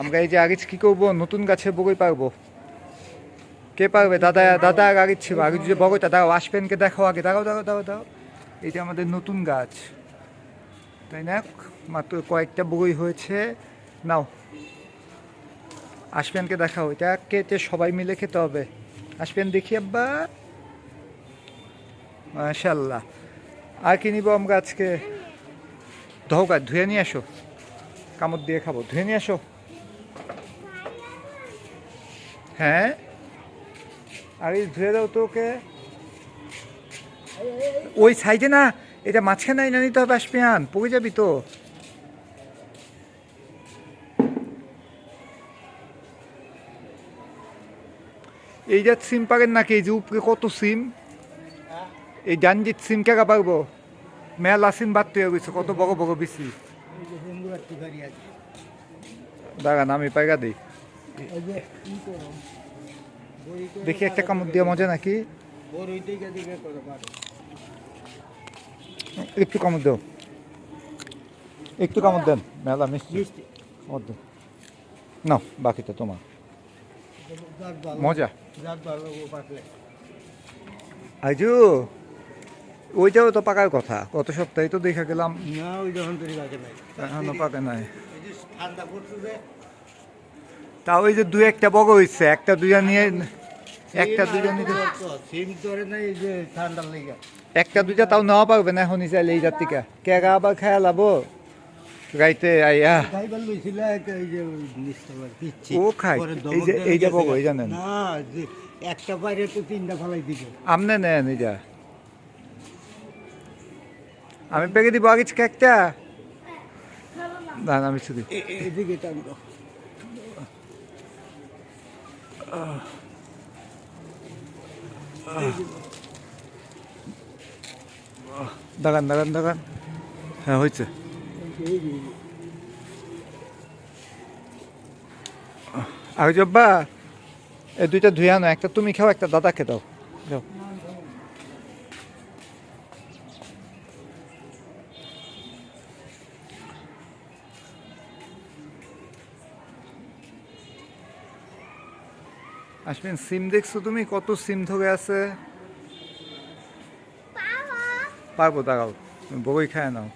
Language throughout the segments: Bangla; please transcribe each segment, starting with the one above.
আমরা এই যে আগে কি করব? নতুন গাছে বগই পারব কে পারবে দাদা দাদা আগে ছিল আগে যে বগইটা দাও আসবেনকে দেখো আগে দাও দাও দাও দাও এটা আমাদের নতুন গাছ। তাই না? মাত্র কয়েকটা বগই হয়েছে। নাও। আসবেনকে দেখাও, এটা কেটে সবাই মিলে খেতে হবে। আসবেন দেখি আব্বা। মাশাল্লাহ আর কি নিব আমরা আজকে? গাছ ধুয়ে নিয়ে আসো কামড় দিয়ে খাব। ধুয়ে নিয়ে আসো হ্যাঁ? আরে ধুয়ে দাও তো ওকে। ওই সাইডে না, এটা মাঝখানে না নিতে হবে আসপিয়ান পড়ে যাবি তো। এই যে সিম পারেন নাকি, এই যে উপরে কত সিম? এই ডানজিত সিম কেকা পারব? মেলা সিম বাদ হয়ে গেছে কত বড় বড় বেশি দাঁড়ান, আমি পাইগা দিই। দেখি একটা কামড় দিয়ে মজা নাকি? একটু কামড় দাও। একটু কামড় দেন। মেলা মিষ্টি। না বাকিটা তোমার। মজা। আজু ওইটাও তো পাকার কথা। গত সপ্তাহে তো দেখা গেলাম। না ওই যখন তৈরি নাই। এখনও পাকে নাই। ঠান্ডা তা ওই যে দুই একটা বড় হয়েছে একটা দুইটা নিয়ে একটা দুইটা নিতে সিম ধরে নাই এই যে ঠান্ডার লেগে। একটা দুইটা তাও নেওয়া পারবে না এখনই চাইলে এই জাতিকা। কেগা আবার খেয়া লাবো গাইতে আইয়া ও খায়। পরে এই যে- এই যে। বগো, জানেন? না যে একটা বাইরে তো তিনটা ফালাই দিবে। আমনে নেন এইটা আমি পেকে দিব আগে একটা। দাঁড়ান আমি শুধু এদিকে টানতো দাঁড়ান দাঁড়ান দাঁড়ান। হ্যাঁ হয়েছে। আগে জব্বা, এই দুইটা ধুয়ে আনো, একটা তুমি খাও, একটা দাদাকে দাও। যাও। আসবেন সিম দেখছ তুমি? কত সিম ধরে আছে? পারব দাঁড়াও। তুমি বগই খায় নাও।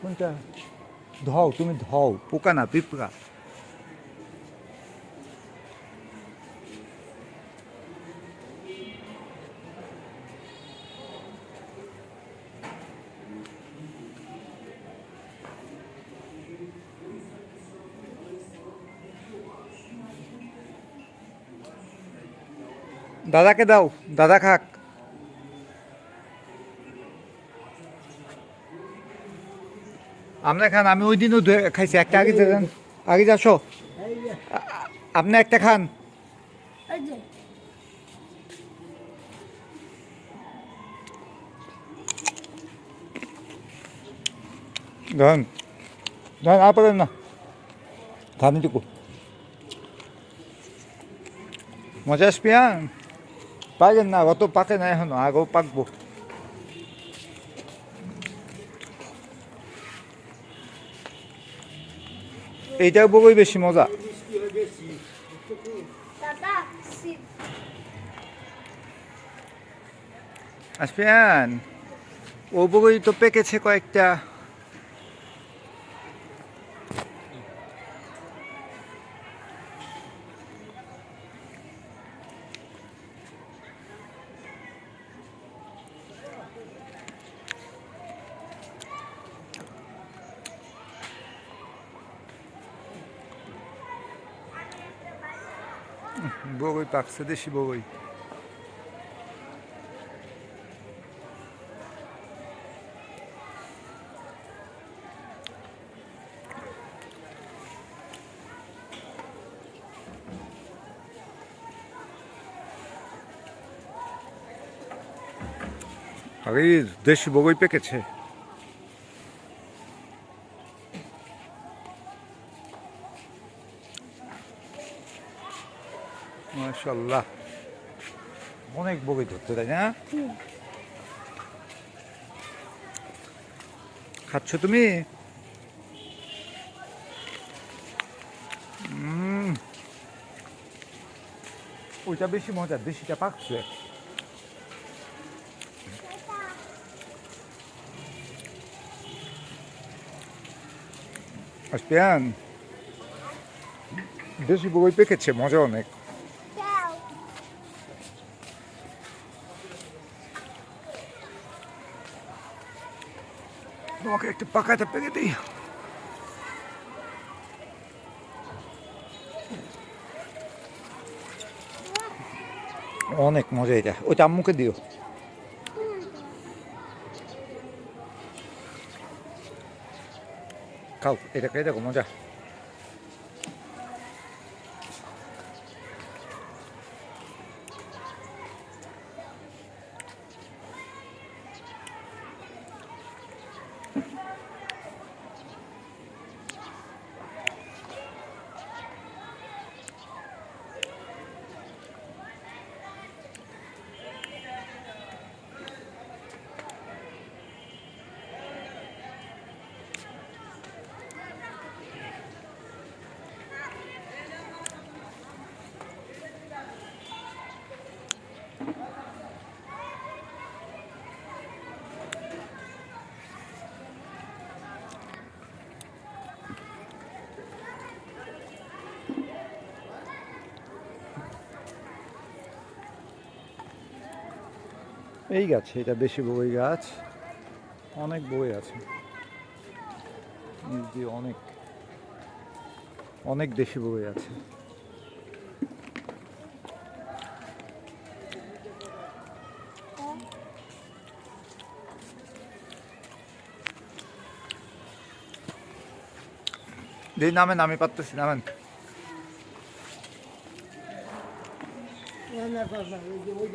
কোনটা? ধও তুমি ধও। পোকা না পিঁপড়া। দাদাকে দাও, দাদা খাক। আপনার খান, আমি ওই দিনও খাইছি, একটা আগে দেন। আগে যাসো আপনি একটা খান। ধন ধন, আর পারেন না। খান টুকু মজা আসপিয়ান পাইলেন না অত পাকে না এখনও আগেও পাকবো এইটাও বগই বেশি মজা আসপিয়ান ও বগই তো পেকেছে কয়েকটা বগই পাকছে দেশি বগই। আরে দেশি বগই পেকেছে। অনেক বগই ধরতে, তাই না? খাচ্ছ তুমি? ওইটা বেশি মজা, দেশিটা পাকছে। আসপিয়ান দেশি বই পেকেছে, মজা অনেক। তোমাকে একটু পাকাতে পেকে দিই। অনেক মজা এটা। ওইটা আম্মুকে দিও। খাও, এটা খেয়ে দেখো, মজা। এই গাছ, এটা দেশি বই গাছ। অনেক বই আছে। অনেক অনেক দেশি বই আছে। দিন নামেন, আমি পারতেছি, নামেন। ওই